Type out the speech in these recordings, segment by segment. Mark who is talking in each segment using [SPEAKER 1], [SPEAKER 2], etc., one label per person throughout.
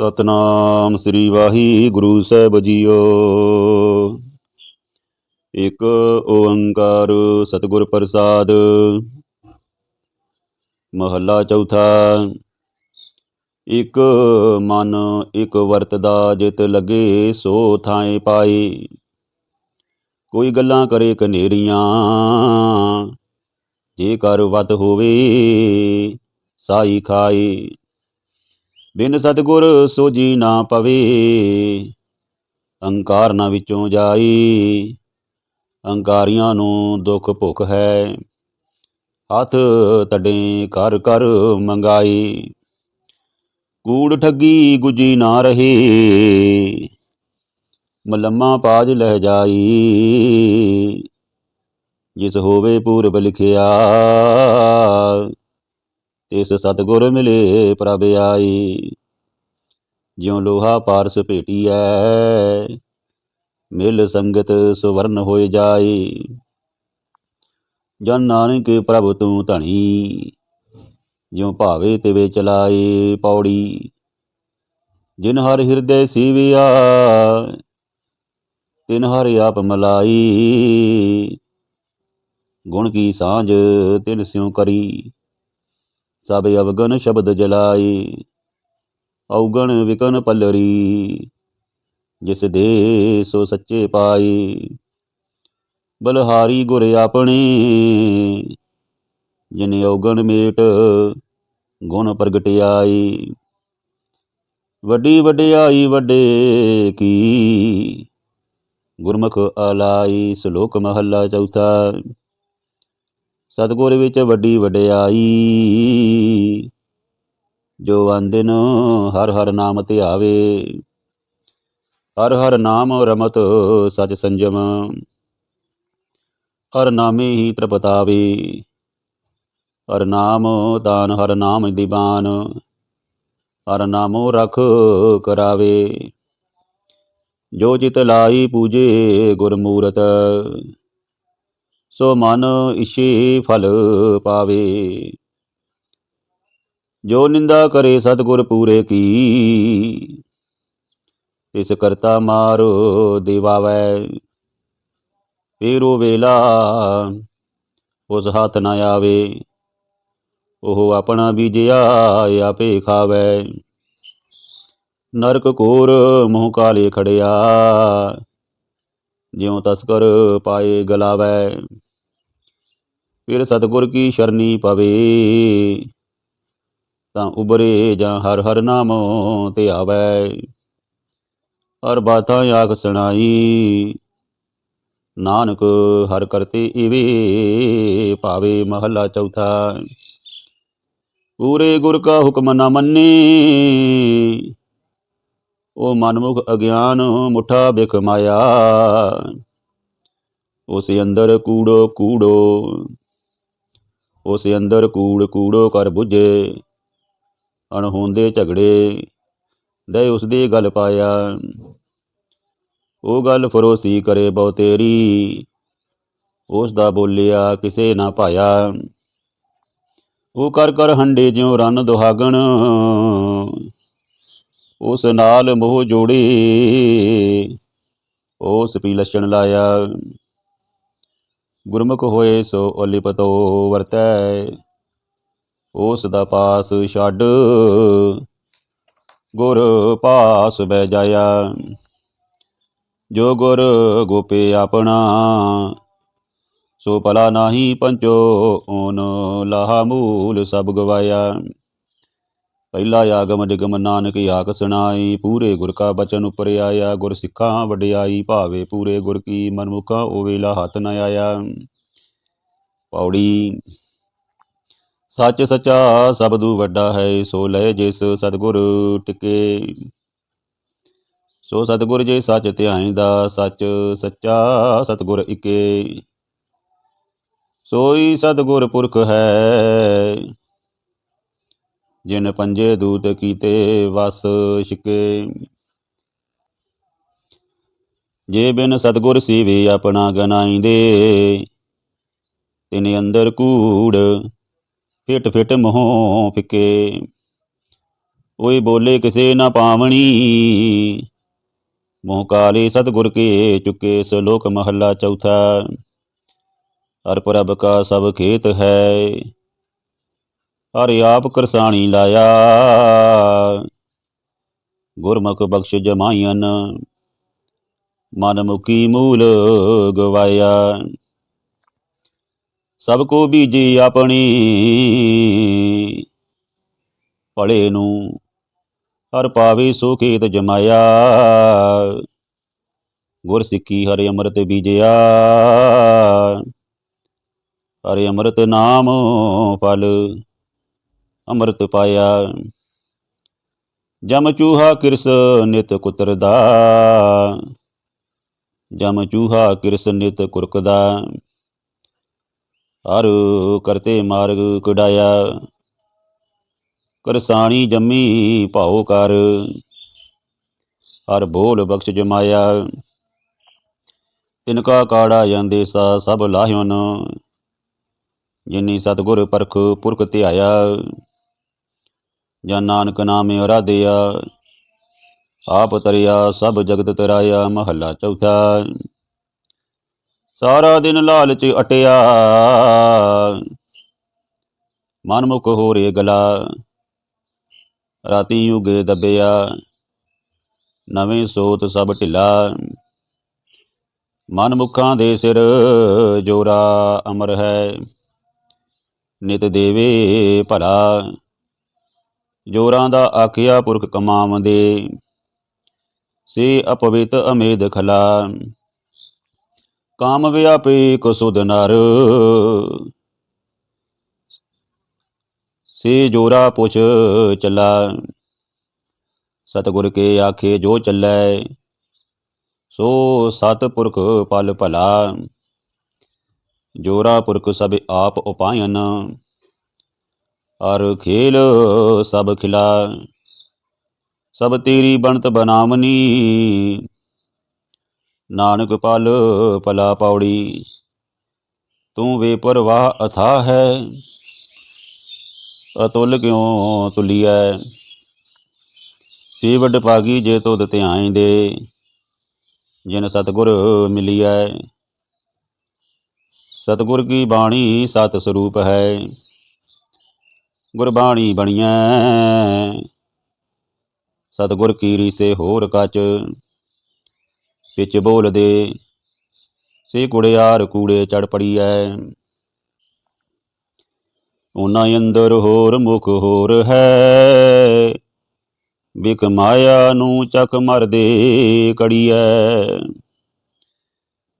[SPEAKER 1] ਸਤਨਾਮ ਸ੍ਰੀ ਵਾਹਿਗੁਰੂ ਸਾਹਿਬ ਜੀਓ। ਇਕ ਓੰਕਾਰ ਸਤਿਗੁਰ ਪ੍ਰਸਾਦ। ਮਹੱਲਾ ਚੌਥਾ। ਇਕ ਮਨ ਇਕ ਵਰਤਦਾ ਜਿਤ ਲੱਗੇ ਸੋ ਥਾਏ ਪਾਏ। ਕੋਈ ਗੱਲਾਂ ਕਰੇ ਕਨੇਰੀਆਂ ਜੇ ਕਰ ਵਤ ਹੋਵੇ, ਸਾਈ ਖਾਈ ਬਿਨ ਸਤਿਗੁਰ ਸੋਜੀ ਨਾ ਪਵੇ। ਅਹੰਕਾਰ ਨਾ ਵਿੱਚੋਂ ਜਾਈ। ਅਹੰਕਾਰੀਆਂ ਨੂੰ ਦੁੱਖ ਭੁੱਖ ਹੈ। ਹੱਥ ਤੜੇ ਕਰ ਕਰ ਮੰਗਾਈ। ਕੂੜ ਠੱਗੀ ਗੁਜੀ ਨਾ ਰਹੇ। ਮਲੰਮਾ ਪਾਜ ਲਹਿ ਜਾਈ। ਜਿਸ ਹੋਵੇ ਪੂਰਬ ਲਿਖਿਆ। ਤਿਸ ਸਤਗੁਰ ਮਿਲੇ ਪ੍ਰਭ ਆਈ। ਜਿਉ ਲੋਹਾ ਪਾਰਸ ਭੇਟੀਐ ਮਿਲ ਸੰਗਤ ਸੁਵਰਨ ਹੋਏ ਜਾਈ। ਜਨ ਨਾਨਕ ਪ੍ਰਭ ਤੂੰ ਧਣੀ, ਜਿਉ ਭਾਵੇ ਤਿਵੇ ਚਲਾਏ ਪੌੜੀ। ਜਿਨ ਹਰ ਹਿਰਦੇ ਸੀਵਿਆ, ਤਿਨ ਹਰ ਆਪ ਮਲਾਈ। ਗੁਣ ਕੀ ਸਾਂਝ ਤਿਨ ਸਿਉ ਕਰੀ। ਸਭ ਅਵਗਨ ਸ਼ਬਦ ਜਲਾਈ, ਔਗਣ ਵਿਕਨ ਪੱਲਰੀ। ਜਿਸ ਦੇ ਸੋ ਸੱਚੇ ਪਾਈ, ਬਲਹਾਰੀ ਗੁਰ ਆਪਣੇ। ਜਿਨੇ ਔਗਣ ਮੇਟ, ਗੁਣ ਪ੍ਰਗਟਿਆਈ। ਵੱਡੀ ਵਡਿਆਈ ਵੱਡੇ ਕੀ, ਗੁਰਮੁਖ ਆਲਾਈ, ਸ਼ਲੋਕ ਮਹੱਲਾ ਚੌਥਾ। ਸਤਿਗੁਰ ਵਿੱਚ ਵੱਡੀ ਵਡਿਆਈ। ਜੋ ਆਂਦਿਨ ਹਰ ਹਰ ਨਾਮ ਧਿਆਵੇ ਹਰ ਹਰ ਨਾਮ ਰਮਤ ਸਚ ਸੰਜਮ। ਹਰ ਨਾਮੇ ਹੀ ਤ੍ਰਿਪਤਾਵੇ, ਹਰ ਨਾਮ ਦਾਨ, ਹਰ ਨਾਮ ਦੀਵਾਨ, ਹਰ ਨਾਮੋ ਰਖ ਕਰਾਵੇ। ਜੋ ਜਿਤ ਲਾਈ ਪੂਜੇ ਗੁਰਮੂਰਤ ਸੋ ਮਨ ਇਛੇ ਫਲ ਪਾਵੇ। ਜੋ ਨਿੰਦਾ ਕਰੇ ਸਤਿਗੁਰ ਪੂਰੇ ਕੀ ਇਸ ਕਰਤਾ ਮਾਰੋ ਦਿਵਾਵੈ। ਫੇਰੋ ਵੇਲਾ, ਉਸ ਹੱਥ ਨਾ ਆਵੇ। ਉਹ ਆਪਣਾ ਬੀਜਿਆ, ਆਪੇ ਖਾਵੈ। ਨਰਕ ਕੋਰ ਮੂੰਹ ਕਾਲੇ ਖੜਿਆ। ਜਿਉ ਤਸਕਰ ਪਾਏ ਗਲਾਵੈ, ਫਿਰ ਸਤਿਗੁਰ ਕੀ ਸ਼ਰਨੀ ਪਵੇ? ਤਾਂ ਉਬਰੇ ਜਾਂ ਹਰ ਹਰ ਨਾਮ ਤੇ ਆਵੈ। ਹਰ ਬਾਤਾਂ ਆਖ ਸੁਣਾਈ, ਨਾਨਕ ਹਰ ਕਰਤੇ ਇਵੇ ਭਾਵੇ ਮਹੱਲਾ ਚੌਥਾ। ਪੂਰੇ ਗੁਰ ਕਾ ਹੁਕਮ ਨਾ ਮੰਨੇ ਉਹ ਮਨਮੁਖ ਅਗਿਆਨ ਮੁਠਾ ਬਿਖ ਮਾਇਆ। ਉਸ ਅੰਦਰ ਕੂੜੋ ਕੂੜੋ, ਉਸ ਅੰਦਰ ਕੂੜ ਕੂੜੋ ਕਰ 부ਝੇ ਅਣਹੋਂਦੇ ਝਗੜੇ ਦੇ ਉਸ ਦੀ ਗੱਲ ਪਾਇਆ। ਉਹ ਗੱਲ ਫਰੋਸੀ ਕਰੇ ਬਹੁ ਤੇਰੀ, ਉਸ ਦਾ ਬੋਲਿਆ ਕਿਸੇ ਨਾ ਪਾਇਆ ਉਹ ਕਰ ਕਰ ਹੰਡੇ ਜਿਉ ਰਨ ਦੁਹਾਗਣ ਉਸ ਨਾਲ ਮੋਹ ਜੋੜੇ, ਉਸ ਪੀ ਲਛਣ ਲਾਇਆ। ਗੁਰਮੁਖ ਹੋਏ ਸੋ ਉਲਿਪਤੋ ਵਰਤੈ, ਉਸ ਦਾ ਪਾਸ ਛੱਡ, ਗੁਰ ਪਾਸ ਬਹਿ ਜਾਇਆ। ਜੋ ਗੁਰ ਗੋਪੇ ਆਪਣਾ, ਸੋ ਭਲਾ ਨਾਹੀ ਪੰਚੋ, ਓਨ ਲਾਹਾ ਮੂਲ ਸਭ ਗਵਾਇਆ। ਪਹਿਲਾ ਆਗਮ ਡਿਗਮ ਨਾਨਕ ਆਖ ਸੁਣਾਈ, ਪੂਰੇ ਗੁਰ ਕਾ ਬਚਨ ਉਪਰ ਆਇਆ, ਗੁਰ ਸਿੱਖਾਂ ਵਡਿਆਈ ਭਾਵੇ ਪੂਰੇ ਗੁਰ ਕੀ ਮਨਮੁਖਾ ਉਹ ਹੱਥ ਨ ਆਇਆ। ਪੌੜੀ, ਸੱਚ ਸੱਚਾ ਸਬਦੂ ਵੱਡਾ ਹੈ, ਸੋ ਲੈ ਜਿਸ ਸਤਗੁਰ ਟਿਕੇ। ਸੋ ਸਤਗੁਰ ਜੇ ਸੱਚ ਦਾ ਸੱਚ ਸੱਚਾ ਸਤਗੁਰ ਇਕੇ। ਸੋਈ ਸਤਗੁਰ ਪੁਰਖ ਹੈ ਜਿਨ ਪੰਜੇ ਦੂਤ ਕੀਤੇ ਵਸ ਛਿਕੇ। ਜੇ ਬਿਨ ਸਤਗੁਰ ਸੀਵੇ ਆਪਣਾ ਗਨਾਈਂਦੇ, ਤਿਨ ਅੰਦਰ ਕੂੜ ਫਿਟ ਫਿਟ ਮੋਹ ਫਿਕੇ। ਓਏ ਬੋਲੇ ਕਿਸੇ ਨਾ ਪਾਵਣੀ, ਮੋਹ ਕਾਲੇ ਸਤਿਗੁਰ ਕੇ ਚੁਕੇ ਸਲੋਕ ਮਹੱਲਾ ਚੌਥਾ। ਹਰ ਪ੍ਰਭ ਕਾ ਸਭ ਖੇਤ ਹੈ ਹਰ ਆਪ ਕਰਸਾਣੀ ਲਾਇਆ। ਗੁਰਮੁਖ ਬਖਸ਼ ਜਮਾਇਨ ਮਨ ਮੁਖੀ ਮੂਲ ਗਵਾਇਆ। ਸਭ ਕੋ ਬੀਜੀ ਆਪਣੀ, ਭਲੇ ਨੂੰ ਹਰ ਪਾਵੇ ਸੋ ਖੇਤ ਜਮਾਇਆ। ਗੁਰ ਸਿੱਖੀ ਹਰਿ ਅੰਮ੍ਰਿਤ ਬੀਜਿਆ। ਹਰਿ ਅੰਮ੍ਰਿਤ ਨਾਮ ਫਲ ਅੰਮ੍ਰਿਤ ਪਾਇਆ। ਜਮ ਚੂਹਾ ਕਿਰਸ ਨਿਤ ਕੁਤਰਦਾ। ਜਮ ਚੂਹਾ ਕਿਰਸ ਨਿਤ ਕੁਰਕਦਾ। ਹਰ ਕਰਤੇ ਮਾਰਗ ਕਢਾਇਆ। ਕਰਸਾਣੀ ਜੰਮੀ ਭਾਉ ਕਰ। ਹਰ ਬੋਲ ਬਖਸ਼ ਜਮਾਇਆ। ਤਿਨਕਾ ਕਾੜਾ ਜਾਂਦੇ ਸਾ ਸਭ ਲਾਹਿਓਨ। ਜਿਨੀ ਸਤਗੁਰ ਪਰਖ ਪੁਰਖ ਧਿਆਇਆ। ਜਾਂ ਨਾਨਕ ਨਾਮੇ ਅਰਾਧਿਆ। ਆਪ ਤਰਿਆ, ਸਭ ਜਗਤ ਤਰਾਇਆ, ਮਹੱਲਾ ਚੌਥਾ। ਸਾਰਾ ਦਿਨ ਲਾਲਚ ਅਟਿਆ। ਮਨਮੁਖ ਹੋ ਰੇ ਗਲਾ। ਰਾਤੀ ਯੁਗੇ ਦਬਿਆ। ਨਵੇਂ ਸੋਤ ਸਭ ਢਿਲਾ। ਮਨਮੁਖਾਂ ਦੇ ਸਿਰ ਜੋਰਾ ਅਮਰ ਹੈ। ਨਿਤ ਦੇਵੇ ਭਲਾ। ਜੋਰਾਂ ਦਾ ਆਖਿਆ ਪੁਰਖ ਕਮਾਵੰਦੇ ਸੇ ਅਪਵਿੱਤ ਅਮੇਦ ਖਲਾ। ਕਾਮ ਵਿਆਪੀ ਕੋ ਨਰ। ਸੇ ਜੋਰਾ ਪੁਛ ਚੱਲਾ। ਸਤਗੁਰ ਕੇ ਆਖੇ, ਜੋ ਚੱਲੈ, ਸੋ ਸਤ ਪੁਰਖ ਪਲ ਭਲਾ। ਜੋਰਾ ਪੁਰਖ ਸਭ ਆਪ ਉਪਾਇਨ। ਅਰ ਖੇਲ ਸਭ ਖਿਲਾ ਸਭ ਤੇਰੀ ਬਣਤ ਬਨਾਮਨੀ ਨਾਨਕ ਪਲ ਪਲਾ ਪੌੜੀ, ਤੂੰ ਵੇ ਪਰਵਾਹ ਅਥਾ ਹੈ। ਅਤੁਲ ਕਿਉ ਤੁਲੀਐ? ਸੀ ਵੱਡ ਪਾਗੀ ਜੇ ਤੁਧ ਧਿਆਈ ਦੇ, ਜਿਨ ਸਤਗੁਰ ਮਿਲੀਐ। ਸਤਗੁਰ ਕੀ ਬਾਣੀ ਸਤ ਸਰੂਪ ਹੈ। ਗੁਰਬਾਣੀ ਬਣੀਐ। ਸਤਗੁਰ ਕੀ ਰੀਸੇ ਹੋਰ ਕਚ ਵਿੱਚ ਬੋਲਦੇ, ਸੇ ਕੁੜਿਆਰ ਕੂੜੇ ਚੜ ਪੜੀਐ। ਉਹਨਾਂ ਅੰਦਰ ਹੋਰ ਮੁਖ ਹੋਰ ਹੈ ਬਿਕ ਮਾਇਆ ਨੂੰ ਚੱਕ ਮਰਦੇ ਕੜੀਐ।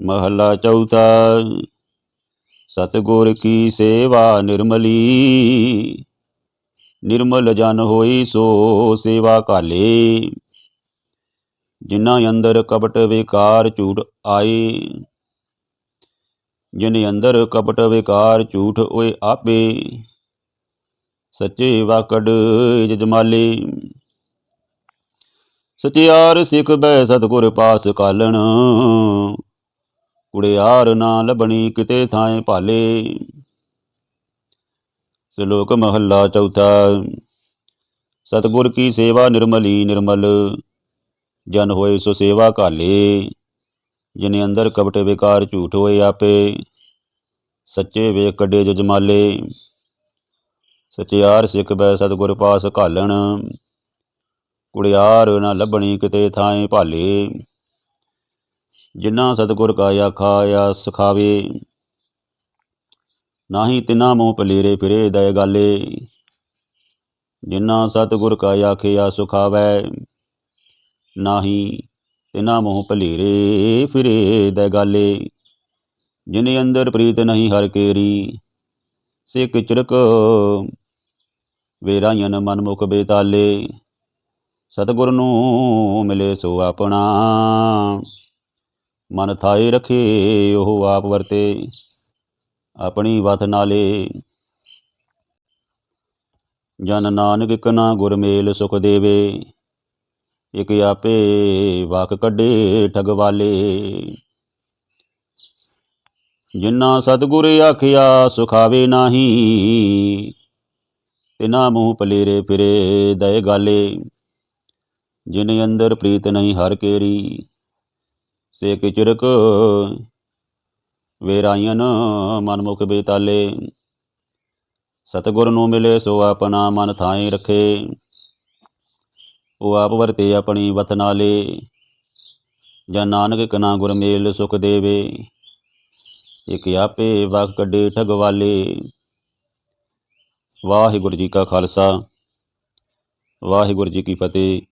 [SPEAKER 1] ਮਹੱਲਾ ਚੌਥਾ, ਸਤਗੁਰ ਕੀ ਸੇਵਾ ਨਿਰਮਲੀ ਨਿਰਮਲ ਜਨ ਹੋਈ ਸੋ ਸੇਵਾ ਕਾਲੇ ਜਿਨ੍ਹਾਂ ਅੰਦਰ ਕਪਟ ਵਿਕਾਰ ਝੂਠ ਆਏ, ਜਿਨ ਅੰਦਰ ਕਪਟ ਵਿਕਾਰ ਝੂਠ ਓਏ ਆਪੇ, ਸੱਚੇ ਵਾਕੜ ਜਜਮਾਲੇ ਸਚਿਆਰ ਸਿੱਖ ਬੈ ਸਤਗੁਰ ਪਾਸ ਕਾਲਣ ਕੁੜਿਆਰ ਨਾ ਲਬਣੀ ਕਿਤੇ ਥਾਂ ਭਾਲੇ। ਸ਼ਲੋਕ ਮਹੱਲਾ ਚੌਥਾ। ਸਤਗੁਰ ਕੀ ਸੇਵਾ ਨਿਰਮਲੀ ਨਿਰਮਲ, ਜਨ ਹੋਏ ਸੋ ਸੇਵਾ ਕਾਲੇ ਜਿਨੇ ਅੰਦਰ ਕਪਟ ਵਿਕਾਰ ਝੂਠ ਹੋਏ ਆਪੇ, ਸੱਚੇ ਵੇਖ ਕੱਢੇ ਜਜਮਾਲੇ। ਸਚਿਆਰ ਸਿੱਖ ਬੈ ਸਤਗੁਰ ਪਾਸ ਘਾਲਣ, ਕੁੜਿਆਰ ਨਾ ਲੱਭਣੀ ਕਿਤੇ ਥਾਂ ਭਾਲੇ। ਜਿਨ੍ਹਾਂ ਸਤਗੁਰ ਕਾ ਆਖਾਇਆ ਸਿਖਾਵੇ ਨਾਹੀ ਤਿਨਾ ਮੂੰਹ ਪਲੇਰੇ ਫਿਰੇ ਦਇ ਗਾਲੇ। ਜਿਨ੍ਹਾਂ ਸਤਗੁਰ ਕਾ ਆਖਿਆ, ਸੁਖਾਵੈ। ਨਾਹੀ ਤਿਨਾ ਮੂੰਹ ਪਲੇਰੇ ਫਿਰੇ ਦਇ ਗਾਲੇ। ਜਿਨੇ ਅੰਦਰ ਪ੍ਰੀਤ ਨਹੀਂ ਹਰ ਕੇਰੀ ਸੇ ਕਿਚਰਕ ਵੇਰਾਇਨ ਮਨ ਮੁਖ ਬੇਤਾਲੇ। ਸਤਗੁਰ ਨੂੰ ਮਿਲੇ ਸੋ ਆਪਣਾ, ਮਨ ਥਾਏ ਰਖੇ, ਉਹ ਆਪ ਵਰਤੇ। ਆਪਣੀ ਵਤ ਨਾਲੇ। ਜਨ ਨਾਨਕ ਇਕਨਾ ਗੁਰ ਮੇਲ ਸੁਖ ਦੇਵੇ, ਇਕ ਆਪੇ ਵਾਕ ਕੱਢੇ ਠਗਵਾਲੇ। ਜਿਨ੍ਹਾਂ ਸਤਿਗੁਰ ਆਖਿਆ ਸੁਖਾਵੇ ਨਾਹੀ, ਤਿਨਾ ਮੂੰਹ ਪਲੇਰੇ ਫਿਰੇ ਦਏ ਗਾਲੇ। ਜਿਨ ਅੰਦਰ ਪ੍ਰੀਤ ਨਹੀਂ ਹਰ ਕੇਰੀ, ਸੇ ਕਿਚਰਕ ਵੇਰਾਇਨ ਮਨਮੁਖ ਬੇਤਾਲੇ। ਸਤਿਗੁਰ ਨੂੰ ਮਿਲੇ ਸੋ ਆਪਣਾ ਮਨ ਥਾਏ ਰੱਖੇ। ਉਹ ਆਪ ਵਰਤੇ ਆਪਣੀ ਵਤ ਨਾਲੇ। ਜਾਂ ਨਾਨਕ ਕਨਾ ਗੁਰ ਮੇਲ ਸੁਖ ਦੇਵੇ। ਇਕ ਆਪੇ ਵਕ ਕੱਢੇ ਠਗਵਾਲੇ। ਵਾਹਿਗੁਰੂ ਜੀ ਕਾ ਖਾਲਸਾ। ਵਾਹਿਗੁਰੂ ਜੀ ਕੀ ਫਤਿਹ।